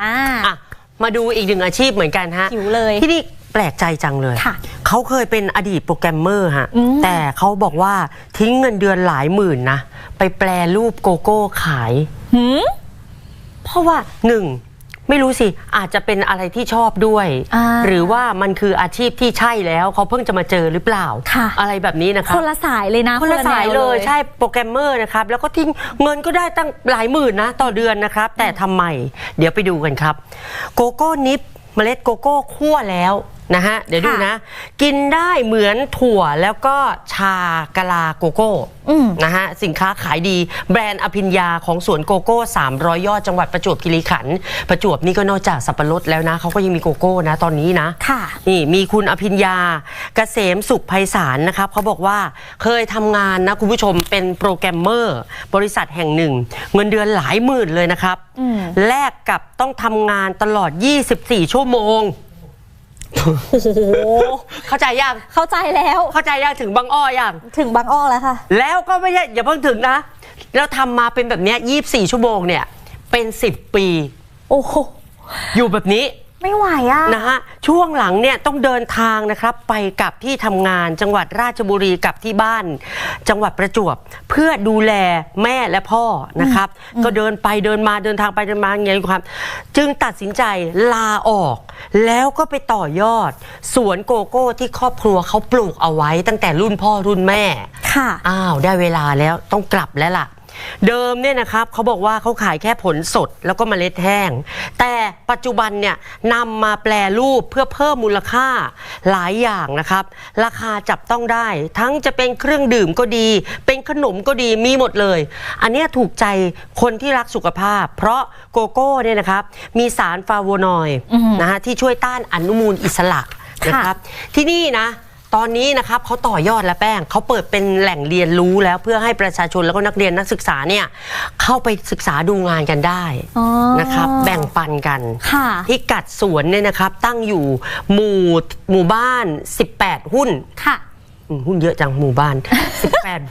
มาอะมาดูอีกหนึ่งอาชีพเหมือนกันฮะหิวเลยที่นี่แปลกใจจังเลย ค่ะ เขาเคยเป็นอดีตโปรแกรมเมอร์ฮะ อืม แต่เขาบอกว่าทิ้งเงินเดือนหลายหมื่นนะ ไปแปลรูปโกโก้ขายหืมเพราะว่า หนึ่ง ไม่รู้สิ อาจจะเป็นอะไรที่ชอบด้วย อ่า หรือว่ามันคืออาชีพที่ใช่แล้วเขาเพิ่งจะมาเจอหรือเปล่า ค่ะ อะไรแบบนี้นะคะ คนละสายเลยนะคนละแวสายเลยใช่โปรแกรมเมอร์นะครับ แล้วก็ทิ้งเงินก็ได้ตั้งหลายหมื่นนะ ต่อเดือนนะครับ แต่ทำไม เดี๋ยวไปดูกันครับ โกโก้นิปเมล็ดโกโก้คั่วแล้ว นะฮะเดี๋ยวดูนะ กินได้เหมือนถั่วแล้วก็ชากะลาโกโก้อืมนะฮะสินค้าขายดี แบรนด์อภิญญาของสวนโกโก้ 300 ยอดจังหวัดประจวบคีรีขันธ์ประจวบนี่ก็นอกจากสับปะรดแล้วนะเขาก็ยังมีโกโก้นะตอนนี้นะค่ะนี่มีคุณอภิญญาเกษมสุขไพศาลนะครับเขาบอกว่าเคยทำงานนะคุณผู้ชมเป็นโปรแกรมเมอร์ บริษัทแห่งหนึ่ง เงินเดือนหลายหมื่นเลยนะครับอืมแลกกับต้องทำงานตลอด 24 ชั่วโมง โอ้โหเข้าใจยังเข้าใจแล้ว เข้าใจยังถึงบางอ้อยังถึงบางอ้อแล้วค่ะ แล้วก็ไม่ใช่อย่าเพิ่งถึงนะแล้วทำมาเป็นแบบเนี้ย24 ชั่วโมงเนี่ย เป็น 10 ปี โอ้โหอยู่แบบนี้ ไม่ไหวอะนะฮะช่วงหลังเนี่ยต้องเดินทางนะครับไปกับที่ทำงานจังหวัดราชบุรีกับที่บ้าน จังหวัดประจวบเพื่อดูแลแม่และพ่อนะครับ ก็เดินไปเดินมาเดินทางไปเดินมาอย่างเงี้ยความจึงตัดสินใจลาออก แล้วก็ไปต่อยอด สวนโกโก้ที่ครอบครัวเขาปลูกเอาไว้ ตั้งแต่รุ่นพ่อรุ่นแม่ค่ะอ้าวได้เวลาแล้วต้องกลับแล้วล่ะ เดิมเนี่ยนะครับเขาบอกว่าเขาขายแค่ผลสดแล้วก็เมล็ดแห้ง แต่ปัจจุบันเนี่ยนำมาแปลรูปเพื่อเพิ่มมูลค่าหลายอย่างนะครับ ราคาจับต้องได้ ทั้งจะเป็นเครื่องดื่มก็ดี เป็นขนมก็ดีมีหมดเลย อันเนี้ยถูกใจคนที่รักสุขภาพ เพราะโกโก้เนี่ยนะครับ มีสารฟลาโวนอยด์อืมนะฮะที่ช่วยต้านอนุมูลอิสระค่ะนะครับ ที่นี่นะ ตอนนี้นะครับเขาต่อยอดแล้วแป้งเขาเปิดเป็นแหล่งเรียนรู้แล้วเพื่อให้ประชาชนแล้วก็นักเรียนนักศึกษาเนี่ยเข้าไปศึกษาดูงานกันได้อ๋อ นะครับ แบ่งปันกัน ค่ะ พิกัดสวนเนี่ยนะครับตั้งอยู่หมู่หมู่บ้าน 18 หุ้นค่ะ อืมหุ้นเยอะจังหมู่บ้าน 18